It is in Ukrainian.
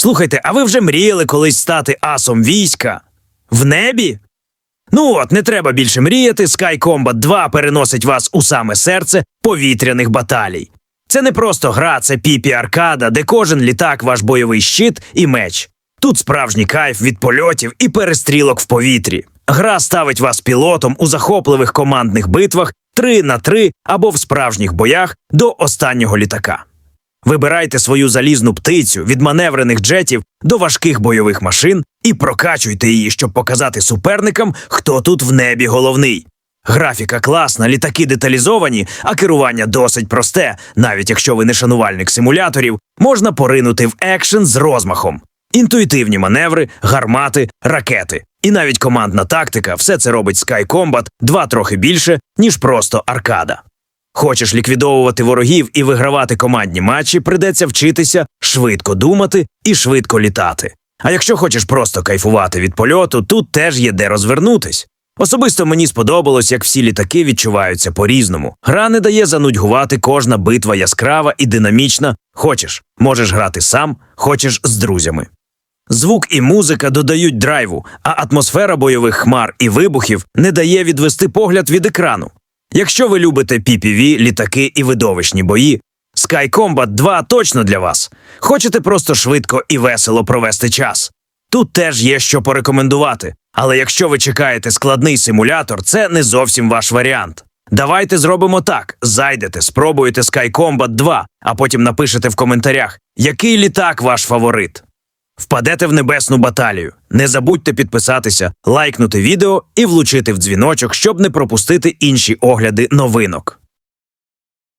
Слухайте, а ви вже мріяли колись стати асом війська? В небі? Ну от, не треба більше мріяти. Sky Combat 2 переносить вас у саме серце повітряних баталій. Це не просто гра, це піпі аркада, де кожен літак ваш бойовий щит і меч. Тут справжній кайф від польотів і перестрілок в повітрі. Гра ставить вас пілотом у захопливих командних битвах 3 на 3 або в справжніх боях до останнього літака. Вибирайте свою залізну птицю від маневрених джетів до важких бойових машин і прокачуйте її, щоб показати суперникам, хто тут в небі головний. Графіка класна, літаки деталізовані, а керування досить просте. Навіть якщо ви не шанувальник симуляторів, можна поринути в екшен з розмахом. Інтуїтивні маневри, гармати, ракети. І навіть командна тактика все це робить Sky Combat два трохи більше, ніж просто аркада. Хочеш ліквідовувати ворогів і вигравати командні матчі, придеться вчитися швидко думати і швидко літати. А якщо хочеш просто кайфувати від польоту, тут теж є де розвернутись. Особисто мені сподобалось, як всі літаки відчуваються по-різному. Гра не дає занудьгувати кожна битва яскрава і динамічна. Хочеш, можеш грати сам, хочеш з друзями. Звук і музика додають драйву, а атмосфера бойових хмар і вибухів не дає відвести погляд від екрану. Якщо ви любите PPV, літаки і видовищні бої, Sky Combat 2 точно для вас. Хочете просто швидко і весело провести час. Тут теж є що порекомендувати, але якщо ви чекаєте складний симулятор, це не зовсім ваш варіант. Давайте зробимо так: зайдете, спробуєте Sky Combat 2, а потім напишете в коментарях, який літак ваш фаворит. Впадете в небесну баталію. Не забудьте підписатися, лайкнути відео і влучити в дзвіночок, щоб не пропустити інші огляди новинок.